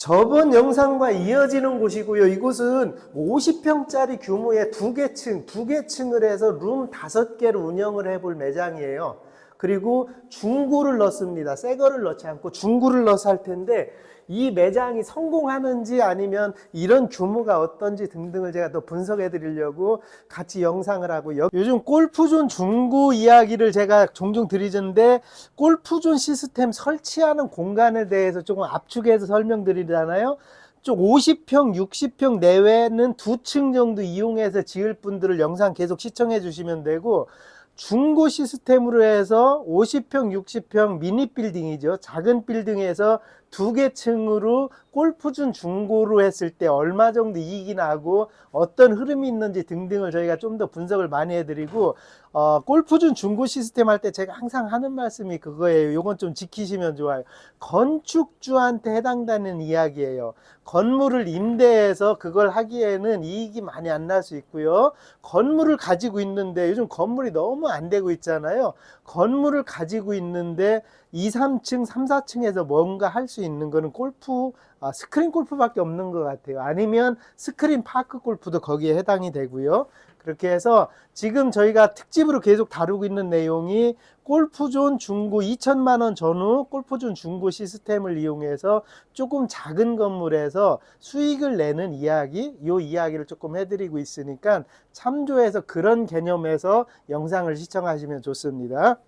저번 영상과 이어지는 곳이고요. 이곳은 50평짜리 규모의 두 개 층, 두 개 층을 해서 룸 다섯 개를 운영을 해볼 매장이에요. 그리고 중고를 넣습니다. 새 거를 넣지 않고 중고를 넣어서 할 텐데 이 매장이 성공하는지 아니면 이런 규모가 어떤지 등등을 제가 또 분석해 드리려고 같이 영상을 하고 요- 요즘 골프존 중고 이야기를 제가 종종 드리는데 골프존 시스템 설치하는 공간에 대해서 조금 압축해서 설명드리잖아요. 좀 50평, 60평 내외는 두 층 정도 이용해서 지을 분들을 영상 계속 시청해 주시면 되고 중고 시스템으로 해서 50평, 60평 미니 빌딩이죠. 작은 빌딩에서 두 개 층으로 골프존 중고로 했을 때 얼마 정도 이익이 나고 어떤 흐름이 있는지 등등을 저희가 좀 더 분석을 많이 해드리고 어, 골프존 중고 시스템 할 때 제가 항상 하는 말씀이 그거예요. 요건 좀 지키시면 좋아요. 건축주한테 해당되는 이야기예요. 건물을 임대해서 그걸 하기에는 이익이 많이 안 날 수 있고요. 건물을 가지고 있는데 요즘 건물이 너무 안 되고 있잖아요. 건물을 가지고 있는데 2, 3층, 3, 4층에서 뭔가 할 수 있는 거는 골프, 아, 스크린 골프밖에 없는 것 같아요. 아니면 스크린 파크 골프도 거기에 해당이 되고요. 그렇게 해서 지금 저희가 특집으로 계속 다루고 있는 내용이 골프존 중고 2천만 원 전후 골프존 중고 시스템을 이용해서 조금 작은 건물에서 수익을 내는 이야기, 요 이야기를 조금 해드리고 있으니까 참조해서 그런 개념에서 영상을 시청하시면 좋습니다.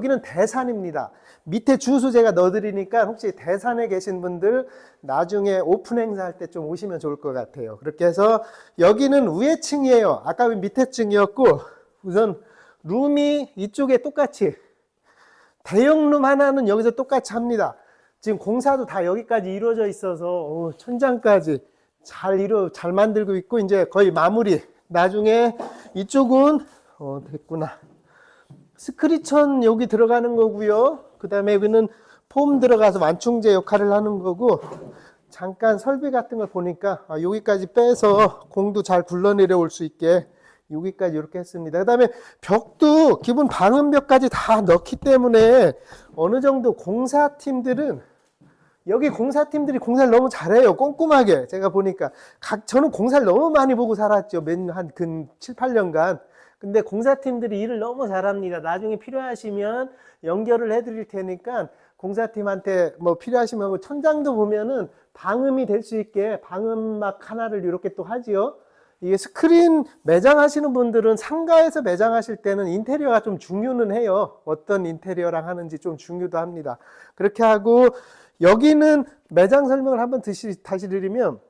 여기는 대산입니다. 밑에 주소 제가 넣어드리니까 혹시 대산에 계신 분들 나중에 오픈 행사할 때 좀 오시면 좋을 것 같아요. 그렇게 해서 여기는 위에 층이에요. 아까 밑에 층이었고 우선 룸이 이쪽에 똑같이 대형 룸 하나는 여기서 똑같이 합니다. 지금 공사도 다 여기까지 이루어져 있어서 오, 천장까지 잘 이루 잘 만들고 있고 이제 거의 마무리. 나중에 이쪽은 어 됐구나. 스크리천 여기 들어가는 거고요. 그 다음에 여기는 폼 들어가서 완충제 역할을 하는 거고 잠깐 설비 같은 걸 보니까 아, 여기까지 빼서 공도 잘 굴러내려 올 수 있게 여기까지 이렇게 했습니다. 그 다음에 벽도 기본 방음벽까지 다 넣기 때문에 어느 정도 공사팀들은 여기 공사팀들이 공사를 너무 잘해요. 꼼꼼하게. 제가 보니까. 각, 저는 공사를 너무 많이 보고 살았죠. 몇, 한, 근 7, 8년간. 근데 공사팀들이 일을 너무 잘합니다. 나중에 필요하시면 연결을 해드릴 테니까 공사팀한테 뭐 필요하시면 하고 천장도 보면은 방음이 될 수 있게 방음막 하나를 이렇게 또 하지요. 이게 스크린 매장하시는 분들은 상가에서 매장하실 때는 인테리어가 좀 중요는 해요. 어떤 인테리어랑 하는지 좀 중요도 합니다. 그렇게 하고 여기는 매장 설명을 한번 다시 드리면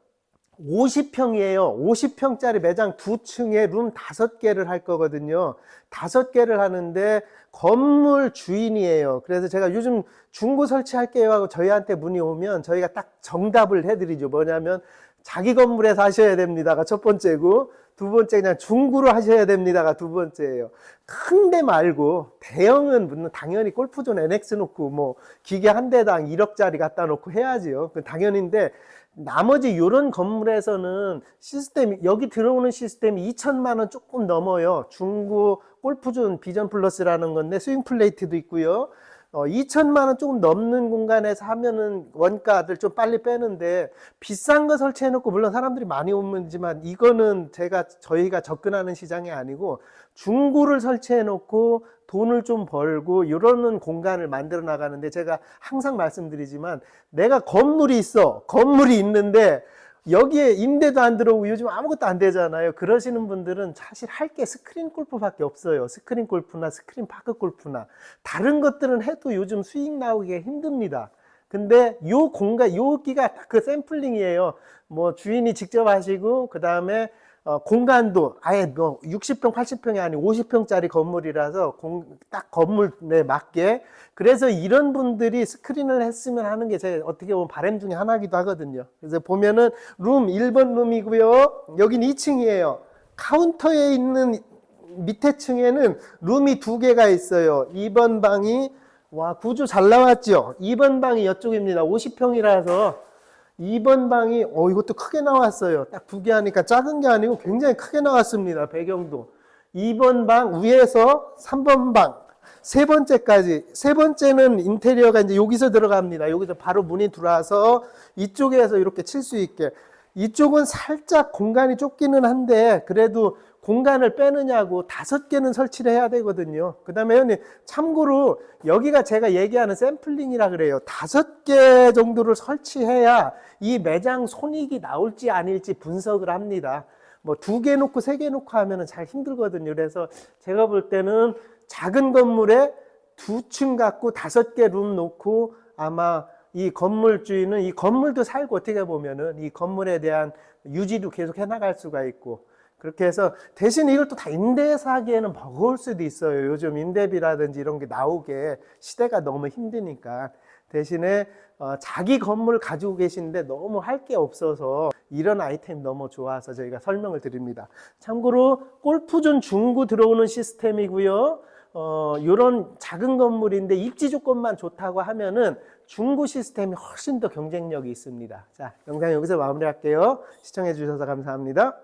50평이에요. 50평짜리 매장 두 층에 룸 다섯 개를 할 거거든요. 다섯 개를 하는데 건물 주인이에요. 그래서 제가 요즘 중고 설치할게요 하고 저희한테 문의 오면 저희가 딱 정답을 해드리죠. 뭐냐면 자기 건물에서 하셔야 됩니다가 첫 번째고 두 번째 그냥 중구로 하셔야 됩니다가 두 번째예요. 큰 데 말고 대형은 물론 당연히 골프존 NX 놓고 뭐 기계 한 대당 1억짜리 갖다 놓고 해야지요. 그 당연인데 나머지 요런 건물에서는 시스템 여기 들어오는 시스템이 2천만 원 조금 넘어요. 중고 골프존 비전 플러스라는 건데 스윙 플레이트도 있고요. 어, 2천만 원 조금 넘는 공간에서 하면은 원가들 좀 빨리 빼는데 비싼 거 설치해 놓고 물론 사람들이 많이 오지만 이거는 제가 저희가 접근하는 시장이 아니고 중고를 설치해 놓고 돈을 좀 벌고 이러는 공간을 만들어 나가는데 제가 항상 말씀드리지만 내가 건물이 있어. 건물이 있는데 여기에 임대도 안 들어오고 요즘 아무것도 안 되잖아요. 그러시는 분들은 사실 할 게 스크린 골프밖에 없어요. 스크린 골프나 스크린 파크 골프나 다른 것들은 해도 요즘 수익 나오기가 힘듭니다. 근데 요 공간, 요 기가 그 샘플링이에요. 뭐 주인이 직접 하시고 그 다음에 어, 공간도 아예 뭐 60평, 80평이 아니고 50평짜리 건물이라서 공, 딱 건물에 맞게 그래서 이런 분들이 스크린을 했으면 하는 게 제 어떻게 보면 바람 중에 하나기도 하거든요. 그래서 보면은 룸 1번 룸이고요. 여긴 2층이에요. 카운터에 있는 밑에 층에는 룸이 두 개가 있어요. 2번 방이 와 구조 잘 나왔죠. 2번 방이 이쪽입니다. 50평이라서 2번 방이 어 이것도 크게 나왔어요. 딱 두 개 하니까 작은 게 아니고 굉장히 크게 나왔습니다. 배경도. 2번 방 위에서 3번 방 세 번째까지 세 번째는 인테리어가 이제 여기서 들어갑니다. 여기서 바로 문이 들어와서 이쪽에서 이렇게 칠 수 있게 이쪽은 살짝 공간이 좁기는 한데 그래도 공간을 빼느냐고 다섯 개는 설치를 해야 되거든요. 그 다음에 형님 참고로 여기가 제가 얘기하는 샘플링이라 그래요. 다섯 개 정도를 설치해야 이 매장 손익이 나올지 아닐지 분석을 합니다. 뭐 두 개 놓고 세 개 놓고 하면은 잘 힘들거든요. 그래서 제가 볼 때는 작은 건물에 두 층 갖고 다섯 개 룸 놓고 아마 이 건물 주인은 이 건물도 살고 어떻게 보면은 이 건물에 대한 유지도 계속 해나갈 수가 있고 그렇게 해서 대신 이걸 또 다 임대해서 하기에는 버거울 수도 있어요. 요즘 임대비라든지 이런 게 나오게 시대가 너무 힘드니까 대신에 어, 자기 건물 가지고 계신데 너무 할 게 없어서 이런 아이템 너무 좋아서 저희가 설명을 드립니다. 참고로 골프존 중구 들어오는 시스템이고요. 어, 요런 작은 건물인데 입지 조건만 좋다고 하면은 중구 시스템이 훨씬 더 경쟁력이 있습니다. 자, 영상 여기서 마무리할게요. 시청해 주셔서 감사합니다.